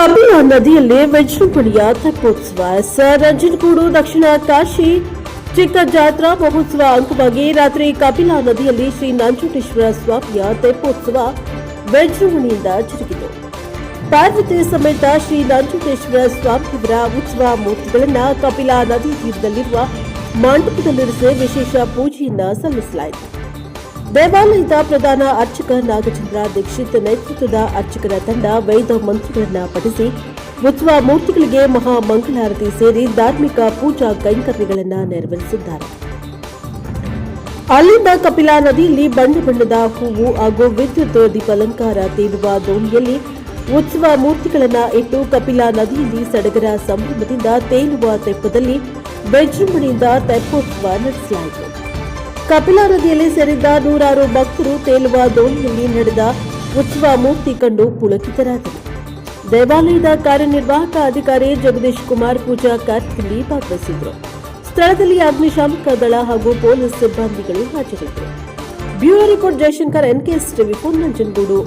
ಕಪಿಲಾ ನದಿಯಲ್ಲಿ ವಿಜೃಂಭಣೆಯ ತೆಪ್ಪೋತ್ಸವ ಸರ್ ರಂಜನಗೂಡು, ದಕ್ಷಿಣ ಕಾಶಿ ಚಿಕ್ಕ ಜಾತ್ರಾ ಮಹೋತ್ಸವ ಅಂಗವಾಗಿ ರಾತ್ರಿ ಕಪಿಲಾ ನದಿಯಲ್ಲಿ ಶ್ರೀ ನಂಜುಂಡೇಶ್ವರ ಸ್ವಾಮಿಯ ತೆಪ್ಪೋತ್ಸವ ವಿಜೃಂಭಣೆಯಿಂದ ಜರುಗಿತು. ಪಾರ್ವತಿ ಸಮೇತ ಶ್ರೀ ನಂಜುಂಡೇಶ್ವರ ಸ್ವಾಮಿಯವರ ಉತ್ಸವ ಮೂರ್ತಿಗಳನ್ನ ಕಪಿಲಾ ನದಿ ತೀರದಲ್ಲಿರುವ ಮಂಟಪದಲ್ಲಿರಿಸಿ ವಿಶೇಷ ಪೂಜೆಯನ್ನ ಸಲ್ಲಿಸಲಾಯಿತು. ದೇವಾಲಯದ ಪ್ರಧಾನ ಅರ್ಚಕ ನಾಗಚಂದ್ರ ದೀಕ್ಷಿತ್ ನೇತೃತ್ವದ ಅರ್ಚಕರ ತಂಡ ವೇದ ಮಂತ್ರಗಳನ್ನು ಪಠಿಸಿ ಉತ್ಸವ ಮೂರ್ತಿಗಳಿಗೆ ಮಹಾ ಮಂಗಳಾರತಿ ಸೇರಿ ಧಾರ್ಮಿಕ ಪೂಜಾ ಕೈಂಕರ್ಯಗಳನ್ನು ನೆರವೇರಿಸಿದ್ದಾರೆ. ಅಲ್ಲಿಂದ ಕಪಿಲಾ ನದಿಯಲ್ಲಿ ಬಣ್ಣ ಬಣ್ಣದ ಹೂವು ಹಾಗೂ ವಿದ್ಯುತ್ ದೀಪಾಲಂಕಾರ ತೇಲುವ ದೋಣಿಯಲ್ಲಿ ಉತ್ಸವ ಮೂರ್ತಿಗಳನ್ನು ಇಟ್ಟು ಕಪಿಲಾ ನದಿಯಲ್ಲಿ ಸಡಗರ ಸಂಭ್ರಮದಿಂದ ತೇಲುವ ತೆಪ್ಪದಲ್ಲಿ ವಿಜೃಂಭಣೆಯಿಂದ ತೆಪ್ಪೋತ್ಸವ ನಡೆಸಲಾಯಿತು. ಕಪಿಲಾ ನದಿಯಲ್ಲಿ ಸೇರಿದ್ದ ನೂರಾರು ಭಕ್ತರು ತೇಲುವ ದೋಣಿಯಲ್ಲಿ ನಡೆದ ಉತ್ಸವ ಮೂರ್ತಿ ಕಂಡು ಪುಳಕಿತರಾದರು. ದೇವಾಲಯದ ಕಾರ್ಯನಿರ್ವಾಹಕ ಅಧಿಕಾರಿ ಜಗದೀಶ್ ಕುಮಾರ್ ಪೂಜಾ ಕಾರ್ಯದಲ್ಲಿ ಭಾಗವಹಿಸಿದ್ರು ಸ್ಥಳದಲ್ಲಿ ಅಗ್ನಿಶಾಮಕ ದಳ ಹಾಗೂ ಪೊಲೀಸ್ ಸಿಬ್ಬಂದಿಗಳು ಹಾಜರಿದ್ದರು. Bureau report Jayashankar NKS TV phone Nanjangud